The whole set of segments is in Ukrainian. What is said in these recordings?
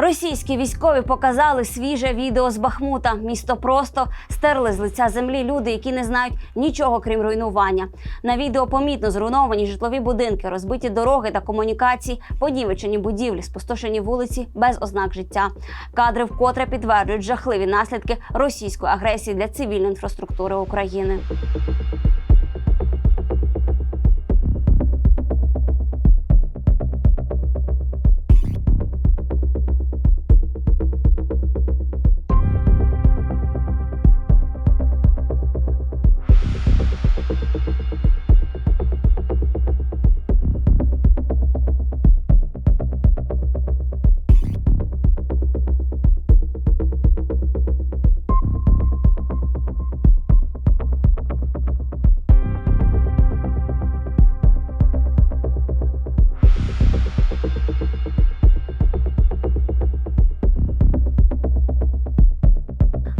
Російські військові показали свіже відео з Бахмута. Місто просто стерли з лиця землі люди, які не знають нічого крім руйнування. На відео помітно зруйновані житлові будинки, розбиті дороги та комунікації, понівечені будівлі, спустошені вулиці без ознак життя. Кадри вкотре підтверджують жахливі наслідки російської агресії для цивільної інфраструктури України.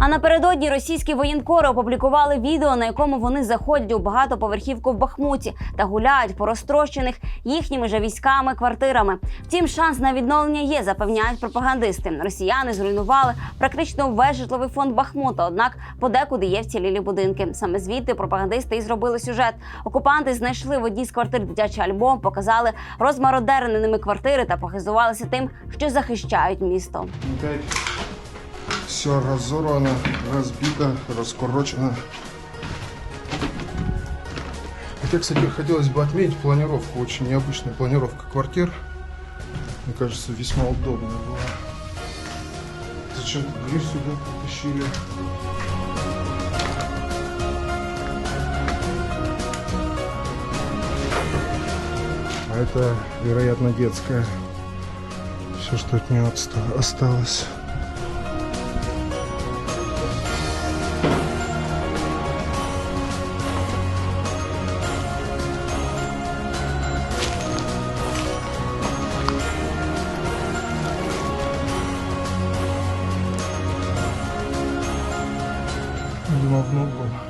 А напередодні російські воєнкори опублікували відео, на якому вони заходять у багатоповерхівку в Бахмуті та гуляють по розтрощених їхніми же військами квартирами. Втім, шанс на відновлення є, запевняють пропагандисти. Росіяни зруйнували практично весь житловий фонд Бахмута. Однак подекуди є вцілілі будинки. Саме звідти пропагандисти і зробили сюжет. Окупанти знайшли в одній з квартир дитячий альбом, показали розмародереними квартири та похизувалися тим, що захищають місто. Все разорвано, разбито, раскурочено. Хотя, кстати, хотелось бы отметить планировку, очень необычная планировка квартир. Мне кажется, весьма удобная была. Зачем дверь сюда притащили? А это, вероятно, детская. Все, что от нее отста- do novo no Google.